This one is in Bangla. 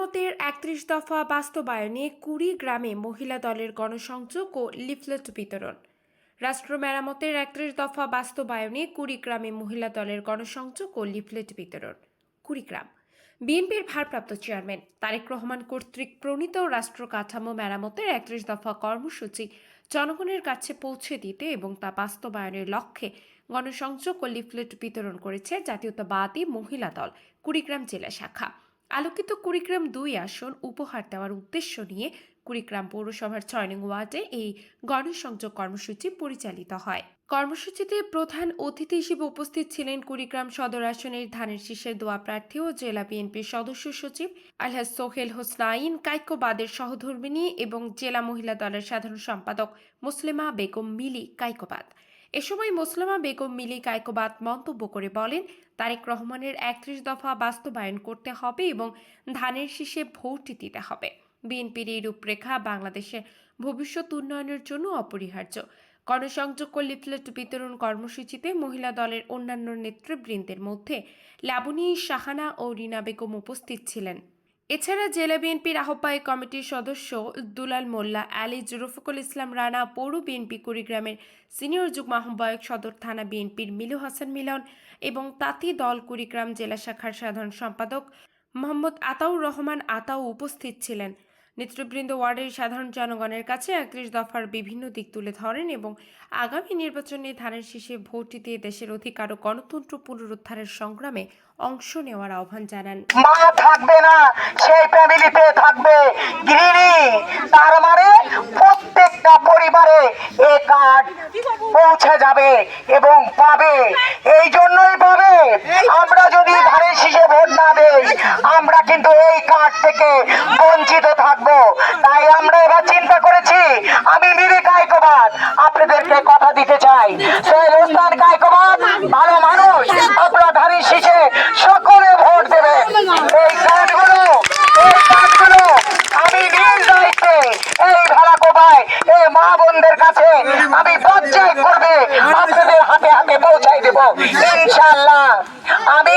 মেরামতের একত্রিশ দফা বাস্তবায়নে কুড়ি গ্রামে মহিলা দলের গণসংযোগ ও লিফলেট বিতরণ। রাষ্ট্র মেরামতের একত্রিশ দফা বাস্তবায়নে কুড়ি গ্রামে মহিলা দলের গণসংযোগ ও লিফলেট বিতরণ। কুড়িগ্রাম বিএনপির ভারপ্রাপ্ত চেয়ারম্যান তারেক রহমান কর্তৃক প্রণীত রাষ্ট্র কাঠামো মেরামতের একত্রিশ দফা কর্মসূচি জনগণের কাছে পৌঁছে দিতে এবং তা বাস্তবায়নের লক্ষ্যে গণসংযোগ ও লিফলেট বিতরণ করেছে জাতীয়তাবাদী মহিলা দল কুড়িগ্রাম জেলা শাখা। আলোকিত কুড়িগ্রাম দুই আসন উপহার দেওয়ার উদ্দেশ্য নিয়ে কুড়িগ্রাম পৌরসভার ছয় নং ওয়ার্ডে এই গণসংযোগ কর্মসূচি পরিচালিত হয়। কর্মসূচিতে প্রধান অতিথি হিসেবে উপস্থিত ছিলেন কুড়িগ্রাম সদর আসনের ধানের শীষের দোয়া প্রার্থী ও জেলা বিএনপির সদস্য সচিব আলহাজ সোহেল হোসনাইন কাইকোবাদের সহধর্মিনী এবং জেলা মহিলা দলের সাধারণ সম্পাদক মুসলিমা বেগম মিলি কাইকোবাদ এ সময় মুসলিমা বেগম মিলি কাইকোবাদ মন্তব্য করে বলেন, তারেক রহমানের একত্রিশ দফা বাস্তবায়ন করতে হবে এবং ধানের শীষে ভোট দিতে হবে। বিএনপির এই রূপরেখা বাংলাদেশের ভবিষ্যৎ উন্নয়নের জন্য অপরিহার্য। গণসংযোগ ও লিফলেট বিতরণ কর্মসূচিতে মহিলা দলের অন্যান্য নেতৃবৃন্দের মধ্যে লাবণী সাহানা ও রিনা বেগম উপস্থিত ছিলেন। এছাড়া জেলা বিএনপির আহ্বায়ক কমিটির সদস্য দুলাল মোল্লা, আলী রফিকুল ইসলাম রানা, পৌর বিএনপি কুড়িগ্রামের সিনিয়র যুগ্ম আহ্বায়ক সদর থানা বিএনপির মিলু হাসান মিলন এবং তাঁতি দল কুড়িগ্রাম জেলা শাখার সাধারণ সম্পাদক মোহাম্মদ আতাউর রহমান আতাউ উপস্থিত ছিলেন। নেতৃবৃন্দ ওয়ার্ডের সাধারণ জনগণের কাছে একত্রিশ দফার বিভিন্ন দিক তুলে ধরেন এবং আগামী নির্বাচনে ধানের শীষে ভোট দিয়ে দেশের অধিকার ও গণতন্ত্র পুনরুদ্ধারের সংগ্রামে অংশ নেওয়ার আহ্বান জানান। মা থাকবে না, সেই ফ্যামিলিতে থাকবে। গৃহিণী, তার মানে প্রত্যেকটা পরিবারে এ কার্ড পৌঁছে যাবে এবং পাবে। এই জন্যই পাবে আমরা যদি ধানের শীষে ভোট না দেই আমরা কিন্তু এই কার্ড থেকে বঞ্চিত থাকব। তাই আমরা এবার চিন্তা করেছি, আমি মিরি কায়কবাদ আপনাদেরকে কথা দিতে চাই। সেই রোস্তান কায়কবাদ ভালো মানুষ আপনারা ধানের শীষে সকলে ভোট দেবেন এই কার্ডগুলো এই কার্ডগুলো আমি নিজ দায়িত্বে, এই ভাড়া কোপায়, এই মা বোনদের কাছে আমি পঞ্চায়েত করবে। আপনাদের হাতে হাতে পৌঁছাই দেব। ইনশাল্লাহ আমি